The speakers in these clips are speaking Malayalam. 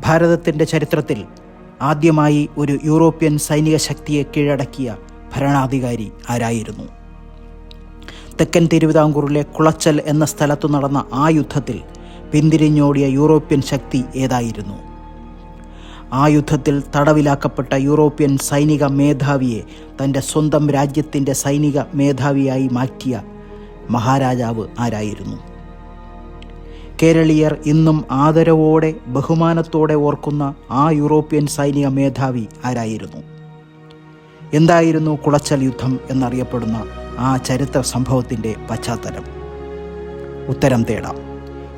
ഭാരതത്തിന്റെ ചരിത്രത്തിൽ ആദ്യമായി ഒരു യൂറോപ്യൻ സൈനിക ശക്തിയെ കീഴടക്കിയ ഭരണാധികാരി ആരായിരുന്നു? തെക്കൻ തിരുവിതാംകൂറിലെ കുളച്ചൽ എന്ന സ്ഥലത്തു നടന്ന ആ യുദ്ധത്തിൽ പിന്തിരിഞ്ഞോടിയ യൂറോപ്യൻ ശക്തി ഏതായിരുന്നു? ആ യുദ്ധത്തിൽ തടവിലാക്കപ്പെട്ട യൂറോപ്യൻ സൈനിക മേധാവിയെ തന്റെ സ്വന്തം രാജ്യത്തിന്റെ സൈനിക മേധാവിയായി മാറ്റിയ മഹാരാജാവ് ആരായിരുന്നു? കേരളീയർ ഇന്നും ആദരവോടെ ബഹുമാനത്തോടെ ഓർക്കുന്ന ആ യൂറോപ്യൻ സൈനിക മേധാവി ആരായിരുന്നു? എന്തായിരുന്നു കുളച്ചൽ യുദ്ധം എന്നറിയപ്പെടുന്ന ആ ചരിത്ര സംഭവത്തിന്റെ പശ്ചാത്തലം? ഉത്തരം തേടാം.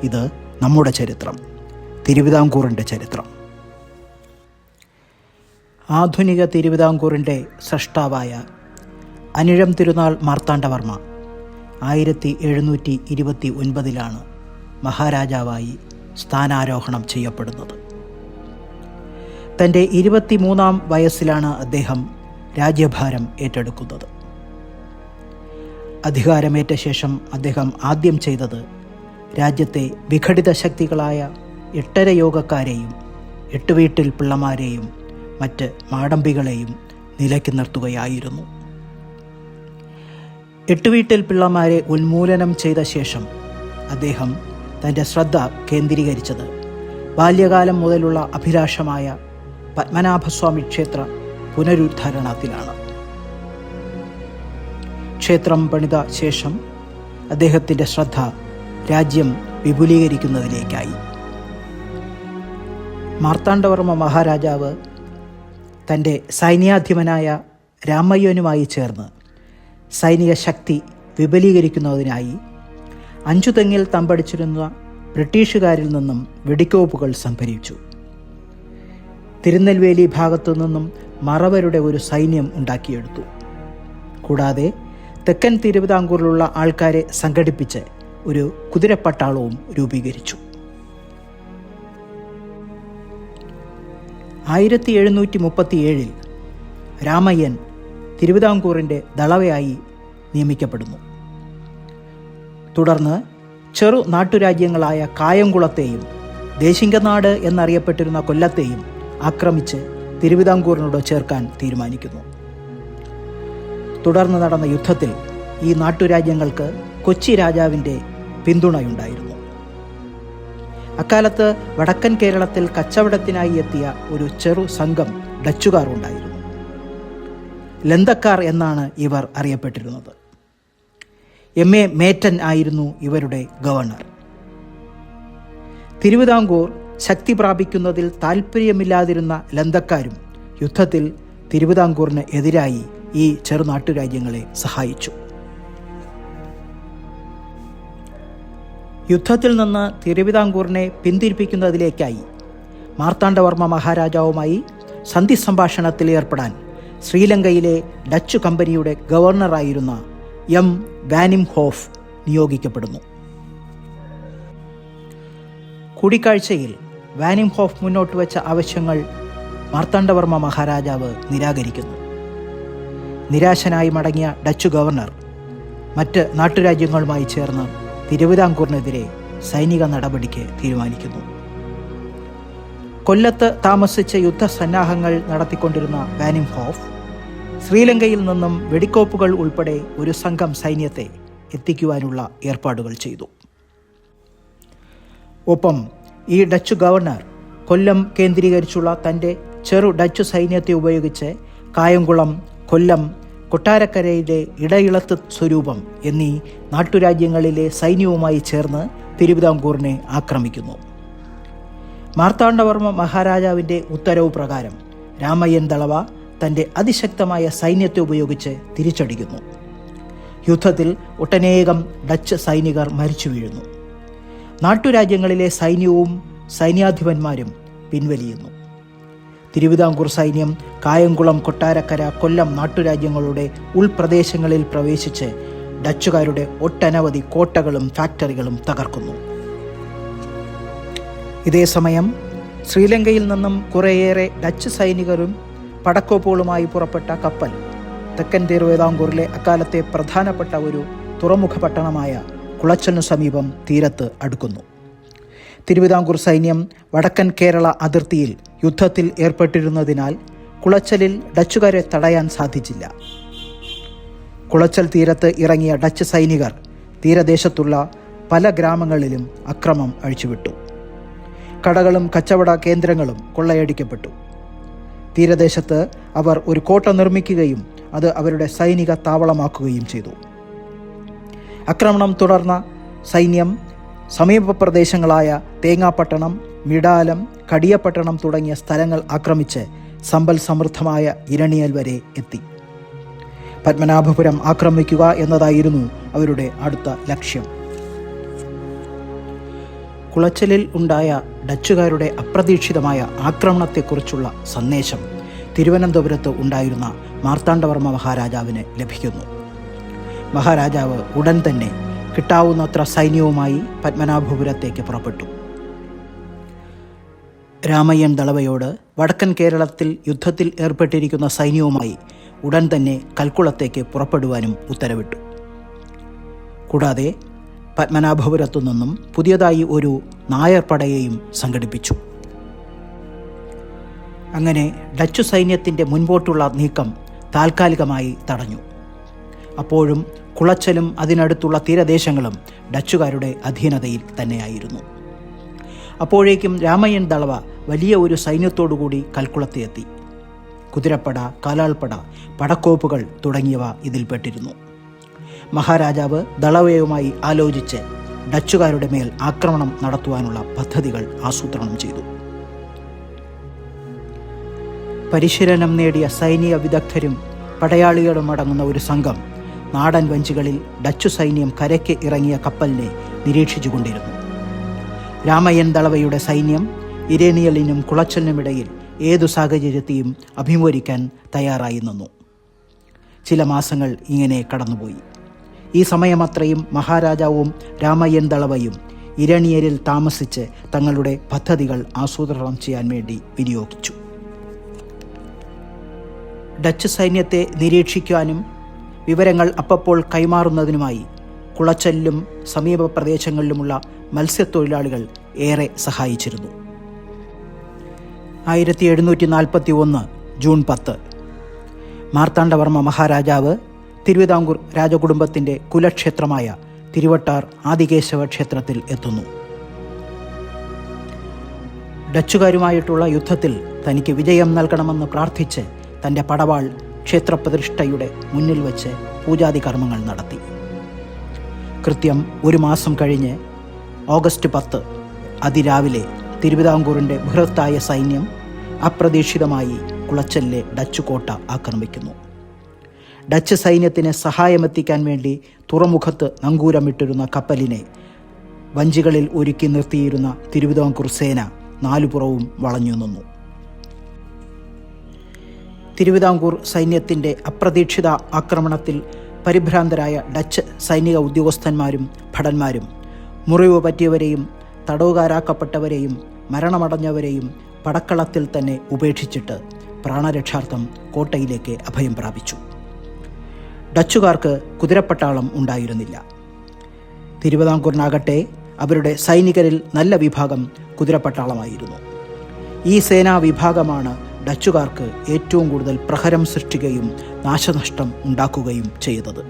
ഇത് നമ്മുടെ ചരിത്രം തിരുവിതാംകൂറിന്റെ ചരിത്രം. ആധുനിക തിരുവിതാംകൂറിന്റെ സൃഷ്ടാവായ അനിഴം തിരുനാൾ മാർത്താണ്ഡവർമ്മ ആയിരത്തി എഴുന്നൂറ്റി ഇരുപത്തി ഒൻപതിലാണ് മഹാരാജാവായി സ്ഥാനാരോഹണം ചെയ്യപ്പെടുന്നത്. തന്റെ ഇരുപത്തിമൂന്നാം വയസ്സിലാണ് അദ്ദേഹം രാജ്യഭാരം ഏറ്റെടുക്കുന്നത്. അധികാരമേറ്റ ശേഷം അദ്ദേഹം ആദ്യം ചെയ്തത് രാജ്യത്തെ വിഘടിത ശക്തികളായ എട്ടര യോഗക്കാരെയും എട്ട് വീട്ടിൽ പിള്ളമാരെയും മറ്റ് മാടമ്പികളെയും നിലയ്ക്ക് നിർത്തുകയായിരുന്നു. എട്ടുവീട്ടിൽ പിള്ളമാരെ ഉന്മൂലനം ചെയ്ത ശേഷം അദ്ദേഹം തന്റെ ശ്രദ്ധ കേന്ദ്രീകരിച്ചത്. ബാല്യകാലം മുതലുള്ള അഭിലാഷമായ പത്മനാഭസ്വാമി ക്ഷേത്ര പുനരുദ്ധാരണത്തിലാണ്. ക്ഷേത്രം പണിത ശേഷം അദ്ദേഹത്തിന്റെ ശ്രദ്ധ രാജ്യം വിപുലീകരിക്കുന്നതിലേക്കായി. മാർത്താണ്ഡവർമ്മ മഹാരാജാവ് തന്റെ സൈന്യാധിപനായ രാമയ്യനുമായി ചേർന്ന് സൈനിക ശക്തി വിപുലീകരിക്കുന്നതിനായി അഞ്ചുതെങ്ങിൽ തമ്പടിച്ചിരുന്ന ബ്രിട്ടീഷുകാരിൽ നിന്നും വെടിക്കോപ്പുകൾ സംഭരിച്ചു. തിരുനെൽവേലി ഭാഗത്തു നിന്നും മറവരുടെ ഒരു സൈന്യം ഉണ്ടാക്കിയെടുത്തു. കൂടാതെ തെക്കൻ തിരുവിതാംകൂറിലുള്ള ആൾക്കാരെ സംഘടിപ്പിച്ച് ഒരു കുതിരപ്പട്ടാളവും രൂപീകരിച്ചു. ആയിരത്തി എഴുന്നൂറ്റി മുപ്പത്തിയേഴിൽ രാമയ്യൻ തിരുവിതാംകൂറിന്റെ ദളവയായി നിയമിക്കപ്പെടുന്നു. തുടർന്ന് ചെറു നാട്ടുരാജ്യങ്ങളായ കായംകുളത്തെയും ദേശിംഗനാട് എന്നറിയപ്പെട്ടിരുന്ന കൊല്ലത്തെയും ആക്രമിച്ച് തിരുവിതാംകൂറിനോട് ചേർക്കാൻ തീരുമാനിക്കുന്നു. തുടർന്ന് നടന്ന യുദ്ധത്തിൽ ഈ നാട്ടുരാജ്യങ്ങൾക്ക് കൊച്ചി രാജാവിന്റെ പിന്തുണയുണ്ടായിരുന്നു. അക്കാലത്ത് വടക്കൻ കേരളത്തിൽ കച്ചവടത്തിനായി എത്തിയ ഒരു ചെറു സംഘം ഡച്ചുകാർ ഉണ്ടായിരുന്നു. ലന്തക്കാർ എന്നാണ് ഇവർ അറിയപ്പെട്ടിരുന്നത്. എം എ മേറ്റൻ ആയിരുന്നു ഇവരുടെ ഗവർണർ. തിരുവിതാംകൂർ ശക്തി പ്രാപിക്കുന്നതിൽ താല്പര്യമില്ലാതിരുന്ന ലന്തക്കാരും യുദ്ധത്തിൽ തിരുവിതാംകൂറിന് എതിരായി ഈ ചെറുനാട്ടുരാജ്യങ്ങളെ സഹായിച്ചു. യുദ്ധത്തിൽ നിന്ന് തിരുവിതാംകൂറിനെ പിന്തിരിപ്പിക്കുന്നതിലേക്കായി മാർത്താണ്ഡവർമ്മ മഹാരാജാവുമായി സന്ധി സംഭാഷണത്തിൽ ഏർപ്പെടാൻ ശ്രീലങ്കയിലെ ഡച്ച് കമ്പനിയുടെ ഗവർണറായിരുന്ന എം വാനിം ഹോഫ് നിയോഗിക്കപ്പെടുന്നു. കൂടിക്കാഴ്ചയിൽ വാനിം ഹോഫ് മുന്നോട്ട് വെച്ച ആവശ്യങ്ങൾ മാർത്താണ്ഡവർമ്മ മഹാരാജാവ് നിരാകരിക്കുന്നു. നിരാശനായി മടങ്ങിയ ഡച്ച് ഗവർണർ മറ്റ് നാട്ടുരാജ്യങ്ങളുമായി ചേർന്ന് തിരുവിതാംകൂറിനെതിരെ സൈനിക നടപടിക്ക് തീരുമാനിക്കുന്നു. കൊല്ലത്ത് താമസിച്ച് യുദ്ധസന്നാഹങ്ങൾ നടത്തിക്കൊണ്ടിരുന്ന വാനിം ഹോഫ് ശ്രീലങ്കയിൽ നിന്നും വെടിക്കോപ്പുകൾ ഉൾപ്പെടെ ഒരു സംഘം സൈന്യത്തെ എത്തിക്കുവാനുള്ള ഏർപ്പാടുകൾ ചെയ്തു. ഒപ്പം ഈ ഡച്ച് ഗവർണർ കൊല്ലം കേന്ദ്രീകരിച്ചുള്ള തന്റെ ചെറു ഡച്ച് സൈന്യത്തെ ഉപയോഗിച്ച് കായംകുളം കൊല്ലം കൊട്ടാരക്കരയിലെ ഇടയിളത്ത് സ്വരൂപം എന്നീ നാട്ടുരാജ്യങ്ങളിലെ സൈന്യവുമായി ചേർന്ന് തിരുവിതാംകൂറിനെ ആക്രമിക്കുന്നു. മാർത്താണ്ഡവർമ്മ മഹാരാജാവിന്റെ ഉത്തരവ് പ്രകാരം രാമയ്യൻ ദളവ തന്റെ അതിശക്തമായ സൈന്യത്തെ ഉപയോഗിച്ച് തിരിച്ചടിക്കുന്നു. യുദ്ധത്തിൽ ഒട്ടനേകം ഡച്ച് സൈനികർ മരിച്ചു വീഴുന്നു. നാട്ടുരാജ്യങ്ങളിലെ സൈന്യവും സൈന്യാധിപന്മാരും പിൻവലിയുന്നു. തിരുവിതാംകൂർ സൈന്യം കായംകുളം കൊട്ടാരക്കര കൊല്ലം നാട്ടുരാജ്യങ്ങളുടെ ഉൾപ്രദേശങ്ങളിൽ പ്രവേശിച്ച് ഡച്ചുകാരുടെ ഒട്ടനവധി കോട്ടകളും ഫാക്ടറികളും തകർക്കുന്നു. ഇതേസമയം ശ്രീലങ്കയിൽ നിന്നും കുറേയേറെ ഡച്ച് സൈനികരും പടക്കോപ്പുകളുമായി പുറപ്പെട്ട കപ്പൽ തെക്കൻ തിരുവിതാംകൂറിലെ അക്കാലത്തെ പ്രധാനപ്പെട്ട ഒരു തുറമുഖ പട്ടണമായ കുളച്ചലിനു സമീപം തീരത്ത് അടുക്കുന്നു. തിരുവിതാംകൂർ സൈന്യം വടക്കൻ കേരള അതിർത്തിയിൽ യുദ്ധത്തിൽ ഏർപ്പെട്ടിരുന്നതിനാൽ കുളച്ചലിൽ ഡച്ചുകാരെ തടയാൻ സാധിച്ചില്ല. കുളച്ചൽ തീരത്ത് ഇറങ്ങിയ ഡച്ച് സൈനികർ തീരദേശത്തുള്ള പല ഗ്രാമങ്ങളിലും അക്രമം അഴിച്ചുവിട്ടു. കടകളും കച്ചവട കേന്ദ്രങ്ങളും കൊള്ളയടിക്കപ്പെട്ടു. തീരദേശത്ത് അവർ ഒരു കോട്ട നിർമ്മിക്കുകയും അത് അവരുടെ സൈനിക താവളമാക്കുകയും ചെയ്തു. ആക്രമണം തുടർന്ന സൈന്യം സമീപ പ്രദേശങ്ങളായ തേങ്ങാപ്പട്ടണം മിടാലം കടിയപ്പട്ടണം തുടങ്ങിയ സ്ഥലങ്ങൾ ആക്രമിച്ച് സമ്പൽ സമൃദ്ധമായ ഇരണിയൽ വരെ എത്തി. പത്മനാഭപുരം ആക്രമിക്കുക എന്നതായിരുന്നു അവരുടെ അടുത്ത ലക്ഷ്യം. കുളച്ചലിൽ ഉണ്ടായ ഡച്ചുകാരുടെ അപ്രതീക്ഷിതമായ ആക്രമണത്തെക്കുറിച്ചുള്ള സന്ദേശം തിരുവനന്തപുരത്ത് ഉണ്ടായിരുന്ന മാർത്താണ്ഡവർമ്മ മഹാരാജാവിന് ലഭിക്കുന്നു. മഹാരാജാവ് ഉടൻ തന്നെ കിട്ടാവുന്നത്ര സൈന്യവുമായി പത്മനാഭപുരത്തേക്ക് പുറപ്പെട്ടു. രാമയ്യൻ ദളവയോട് വടക്കൻ കേരളത്തിൽ യുദ്ധത്തിൽ ഏർപ്പെട്ടിരിക്കുന്ന സൈന്യവുമായി ഉടൻ തന്നെ കൽക്കുളത്തേക്ക് പുറപ്പെടുവാനും ഉത്തരവിട്ടു. കൂടാതെ പത്മനാഭപുരത്തു നിന്നും പുതിയതായി ഒരു നായർ പടയെയും സംഘടിപ്പിച്ചു. അങ്ങനെ ഡച്ചു സൈന്യത്തിന്റെ മുൻപോട്ടുള്ള നീക്കം താൽക്കാലികമായി തടഞ്ഞു. അപ്പോഴും കുളച്ചലും അതിനടുത്തുള്ള തീരദേശങ്ങളും ഡച്ചുകാരുടെ അധീനതയിൽ തന്നെയായിരുന്നു. അപ്പോഴേക്കും രാമയ്യൻ ദളവ വലിയ ഒരു സൈന്യത്തോടുകൂടി കൽക്കുളത്തെത്തി കുതിരപ്പട കാലാൾപ്പട പടക്കോപ്പുകൾ തുടങ്ങിയവ ഇതിൽപ്പെട്ടിരുന്നു. മഹാരാജാവ് ദളവയുമായി ആലോചിച്ച് ഡച്ചുകാരുടെ മേൽ ആക്രമണം നടത്തുവാനുള്ള പദ്ധതികൾ ആസൂത്രണം ചെയ്തു. പരിശീലനം നേടിയ സൈനിക വിദഗ്ധരും പടയാളികളും അടങ്ങുന്ന ഒരു സംഘം നാടൻ വഞ്ചികളിൽ ഡച്ചു സൈന്യം കരയ്ക്ക് ഇറങ്ങിയ കപ്പലിനെ നിരീക്ഷിച്ചുകൊണ്ടിരുന്നു. രാമയ്യൻ ദളവയുടെ സൈന്യം ഇരേനിയലിനും കുളച്ചലിനുമിടയിൽ ഏതു സാഹചര്യത്തെയും അഭിമുഖീകരിക്കാൻ തയ്യാറായി നിന്നു. ചില മാസങ്ങൾ ഇങ്ങനെ കടന്നുപോയി. ഈ സമയമത്രയും മഹാരാജാവും രാമയ്യൻ ഇരണിയരിൽ താമസിച്ച് തങ്ങളുടെ പദ്ധതികൾ ആസൂത്രണം ചെയ്യാൻ വേണ്ടി വിനിയോഗിച്ചു. ഡച്ച് സൈന്യത്തെ നിരീക്ഷിക്കാനും വിവരങ്ങൾ അപ്പപ്പോൾ കൈമാറുന്നതിനുമായി കുളച്ചലിലും സമീപ പ്രദേശങ്ങളിലുമുള്ള മത്സ്യത്തൊഴിലാളികൾ ഏറെ സഹായിച്ചിരുന്നു. ആയിരത്തി എഴുന്നൂറ്റി നാൽപ്പത്തി ഒന്ന് ജൂൺ പത്ത്. മാർത്താണ്ഡവർമ്മ മഹാരാജാവ് തിരുവിതാംകൂർ രാജകുടുംബത്തിന്റെ കുലക്ഷേത്രമായ തിരുവട്ടാർ ആദികേശവ ക്ഷേത്രത്തിൽ എത്തുന്നു. ഡച്ചുകാരുമായിട്ടുള്ള യുദ്ധത്തിൽ തനിക്ക് വിജയം നൽകണമെന്ന് പ്രാർത്ഥിച്ച് തന്റെ പടവാൾ ക്ഷേത്രപ്രതിഷ്ഠയുടെ മുന്നിൽ വച്ച് പൂജാതി കർമ്മങ്ങൾ നടത്തി. കൃത്യം ഒരു മാസം കഴിഞ്ഞ് ഓഗസ്റ്റ് പത്ത് അതിരാവിലെ തിരുവിതാംകൂറിന്റെ ബൃഹത്തായ സൈന്യം അപ്രതീക്ഷിതമായി കുളച്ചലിലെ ഡച്ച് കോട്ട ആക്രമിക്കുന്നു. ഡച്ച് സൈന്യത്തിന് സഹായമെത്തിക്കാൻ വേണ്ടി തുറമുഖത്ത് നങ്കൂരമിട്ടിരുന്ന കപ്പലിനെ വഞ്ചികളിൽ ഒരുക്കി നിർത്തിയിരുന്ന തിരുവിതാംകൂർ സേന നാലുപുറവും വളഞ്ഞു നിന്നു. തിരുവിതാംകൂർ സൈന്യത്തിന്റെ അപ്രതീക്ഷിത ആക്രമണത്തിൽ പരിഭ്രാന്തരായ ഡച്ച് സൈനിക ഉദ്യോഗസ്ഥന്മാരും ഭടന്മാരും മുറിവ് പറ്റിയവരെയും തടവുകാരാക്കപ്പെട്ടവരെയും മരണമടഞ്ഞവരെയും പടക്കളത്തിൽ തന്നെ ഉപേക്ഷിച്ചിട്ട് പ്രാണരക്ഷാർത്ഥം കോട്ടയിലേക്ക് അഭയം പ്രാപിച്ചു. ഡച്ചുകാർക്ക് കുതിരപ്പട്ടാളം ഉണ്ടായിരുന്നില്ല. തിരുവിതാംകൂറിനാകട്ടെ അവരുടെ സൈനികരിൽ നല്ല വിഭാഗം കുതിരപ്പട്ടാളമായിരുന്നു. ഈ സേനാ വിഭാഗമാണ് ഡച്ചുകാർക്ക് ഏറ്റവും കൂടുതൽ പ്രഹരം സൃഷ്ടിക്കുകയും നാശനഷ്ടം ഉണ്ടാക്കുകയും ചെയ്തത്.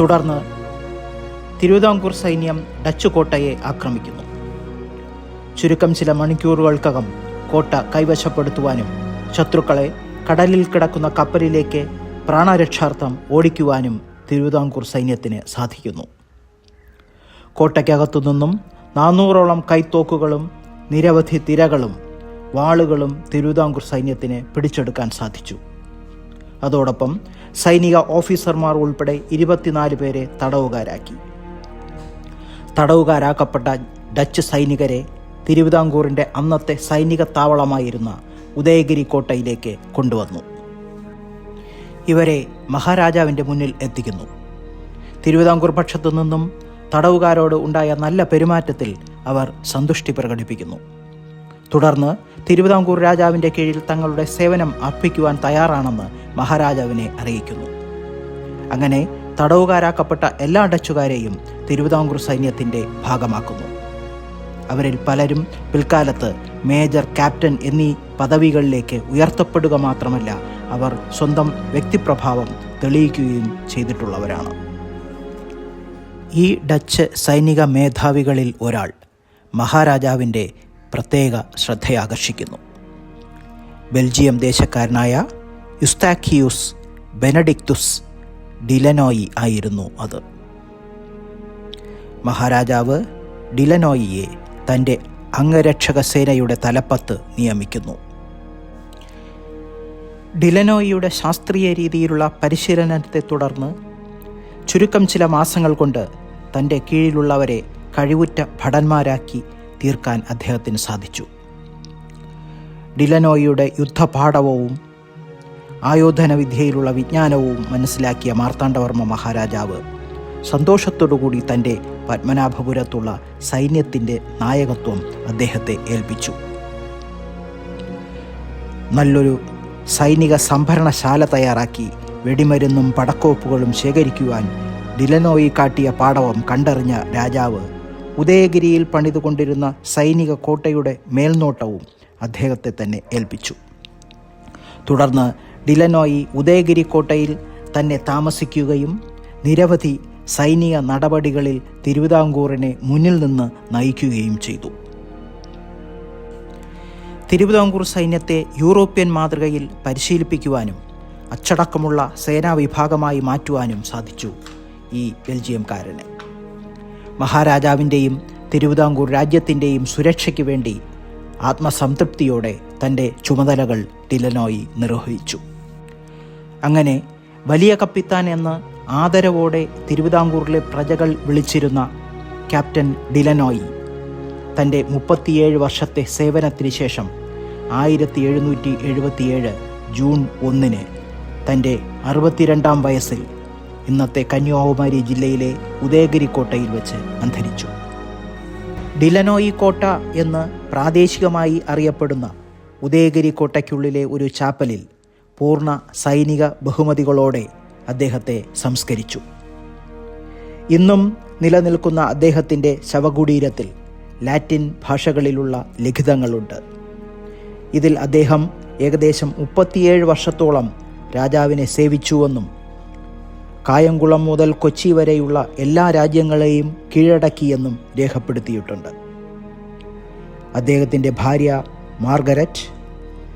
തുടർന്ന് തിരുവിതാംകൂർ സൈന്യം ഡച്ച് കോട്ടയെ ആക്രമിക്കുന്നു. ചുരുക്കം ചില മണിക്കൂറുകൾക്കകം കോട്ട കൈവശപ്പെടുത്തുവാനും ശത്രുക്കളെ കടലിൽ കിടക്കുന്ന കപ്പലിലേക്ക് പ്രാണരക്ഷാർത്ഥം ഓടിക്കുവാനും തിരുവിതാംകൂർ സൈന്യത്തിന് സാധിക്കുന്നു. കോട്ടയ്ക്കകത്തു നിന്നും നാനൂറോളം കൈത്തോക്കുകളും നിരവധി തിരകളും വാളുകളും തിരുവിതാംകൂർ സൈന്യത്തിന് പിടിച്ചെടുക്കാൻ സാധിച്ചു. അതോടൊപ്പം സൈനിക ഓഫീസർമാർ ഉൾപ്പെടെ ഇരുപത്തിനാല് പേരെ തടവുകാരാക്കി. തടവുകാരാക്കപ്പെട്ട ഡച്ച് സൈനികരെ തിരുവിതാംകൂറിന്റെ അന്നത്തെ സൈനിക താവളമായിരുന്ന ഉദയഗിരി കോട്ടയിലേക്ക് കൊണ്ടുവന്നു. ഇവരെ മഹാരാജാവിന്റെ മുന്നിൽ എത്തിക്കുന്നു. തിരുവിതാംകൂർ പക്ഷത്തു നിന്നും തടവുകാരോട് ഉണ്ടായ നല്ല പെരുമാറ്റത്തിൽ അവർ സന്തുഷ്ടി പ്രകടിപ്പിക്കുന്നു. തുടർന്ന് തിരുവിതാംകൂർ രാജാവിന്റെ കീഴിൽ തങ്ങളുടെ സേവനം അർപ്പിക്കുവാൻ തയ്യാറാണെന്ന് മഹാരാജാവിനെ അറിയിക്കുന്നു. അങ്ങനെ തടവുകാരാക്കപ്പെട്ട എല്ലാ ഡച്ചുകാരെയും തിരുവിതാംകൂർ സൈന്യത്തിന്റെ ഭാഗമാക്കുന്നു. അവരിൽ പലരും പിൽക്കാലത്ത് മേജർ ക്യാപ്റ്റൻ എന്നീ പദവികളിലേക്ക് ഉയർത്തപ്പെടുക മാത്രമല്ല അവർ സ്വന്തം വ്യക്തിപ്രഭാവം തെളിയിക്കുകയും ചെയ്തിട്ടുള്ളവരാണ്. ഈ ഡച്ച് സൈനിക മേധാവികളിൽ ഒരാൾ മഹാരാജാവിന്റെ പ്രത്യേക ശ്രദ്ധയാകർഷിക്കുന്നു. ബെൽജിയം ദേശക്കാരനായ യുസ്താക്കിയൂസ് ബെനഡിക്തുസ് ഡിലനോയി ആയിരുന്നു അത്. മഹാരാജാവ് ഡിലനോയിയെ തന്റെ അംഗരക്ഷക സേനയുടെ തലപ്പത്ത് നിയമിക്കുന്നു. ഡിലനോയിയുടെ ശാസ്ത്രീയ രീതിയിലുള്ള പരിശീലനത്തെ തുടർന്ന് ചുരുക്കം ചില മാസങ്ങൾ കൊണ്ട് തന്റെ കീഴിലുള്ളവരെ കഴിവുറ്റ ഭടന്മാരാക്കി തീർക്കാൻ അദ്ദേഹത്തിന് സാധിച്ചു. ഡിലനോയിയുടെ യുദ്ധപാഠവും ആയോധന വിദ്യയിലുള്ള വിജ്ഞാനവും മനസ്സിലാക്കിയ മാർത്താണ്ഡവർമ്മ മഹാരാജാവ് സന്തോഷത്തോടുകൂടി തന്റെ പത്മനാഭപുരത്തുള്ള സൈന്യത്തിന്റെ നായകത്വം അദ്ദേഹത്തെ ഏൽപ്പിച്ചു. നല്ലൊരു സൈനിക സംഭരണശാല തയ്യാറാക്കി വെടിമരുന്നും പടക്കോപ്പുകളും ശേഖരിക്കുവാൻ ഡിലനോയി കാട്ടിയ പാടവം കണ്ടറിഞ്ഞ രാജാവ് ഉദയഗിരിയിൽ പണിതുകൊണ്ടിരുന്ന സൈനിക കോട്ടയുടെ മേൽനോട്ടവും അദ്ദേഹത്തെ തന്നെ ഏൽപ്പിച്ചു. തുടർന്ന് ഡിലനോയി ഉദയഗിരി കോട്ടയിൽ തന്നെ താമസിക്കുകയും നിരവധി സൈനിക നടപടികളിൽ തിരുവിതാംകൂറിനെ മുന്നിൽ നിന്ന് നയിക്കുകയും ചെയ്തു. തിരുവിതാംകൂർ സൈന്യത്തെ യൂറോപ്യൻ മാതൃകയിൽ പരിശീലിപ്പിക്കുവാനും അച്ചടക്കമുള്ള സേനാ വിഭാഗമായി മാറ്റുവാനും സാധിച്ചു ഈ ബെൽജിയംകാരന്. മഹാരാജാവിന്റെയും തിരുവിതാംകൂർ രാജ്യത്തിന്റെയും സുരക്ഷയ്ക്ക് വേണ്ടി ആത്മസംതൃപ്തിയോടെ തന്റെ ചുമതലകൾ ടിലനോയി നിർവഹിച്ചു. അങ്ങനെ വലിയ കപ്പിത്താൻ എന്ന് ആദരവോടെ തിരുവിതാംകൂറിലെ പ്രജകൾ വിളിച്ചിരുന്ന ക്യാപ്റ്റൻ ഡിലനോയി തന്റെ മുപ്പത്തിയേഴ് വർഷത്തെ സേവനത്തിന് ശേഷം ആയിരത്തി എഴുന്നൂറ്റി എഴുപത്തിയേഴ് ജൂൺ ഒന്നിന് തന്റെ അറുപത്തിരണ്ടാം വയസ്സിൽ ഇന്നത്തെ കന്യാകുമാരി ജില്ലയിലെ ഉദയഗിരി കോട്ടയിൽ വെച്ച് അന്തരിച്ചു. ഡിലനോയി കോട്ട എന്ന് പ്രാദേശികമായി അറിയപ്പെടുന്ന ഉദയഗിരി കോട്ടയ്ക്കുള്ളിലെ ഒരു ചാപ്പലിൽ പൂർണ സൈനിക ബഹുമതികളോടെ അദ്ദേഹത്തെ സംസ്കരിച്ചു. ഇന്നും നിലനിൽക്കുന്ന അദ്ദേഹത്തിന്റെ ശവകുടീരത്തിൽ ലാറ്റിൻ ഭാഷകളിലുള്ള ലിഖിതങ്ങളുണ്ട്. ഇതിൽ അദ്ദേഹം ഏകദേശം മുപ്പത്തിയേഴ് വർഷത്തോളം രാജാവിനെ സേവിച്ചുവെന്നും കായംകുളം മുതൽ കൊച്ചി വരെയുള്ള എല്ലാ രാജ്യങ്ങളെയും കീഴടക്കിയെന്നും രേഖപ്പെടുത്തിയിട്ടുണ്ട്. അദ്ദേഹത്തിന്റെ ഭാര്യ മാർഗരറ്റ്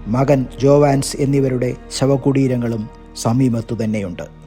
മകൻ ജോവാൻസ് എന്നിവരുടെ ശവകുടീരങ്ങളും സമീപത്തു തന്നെയുണ്ട്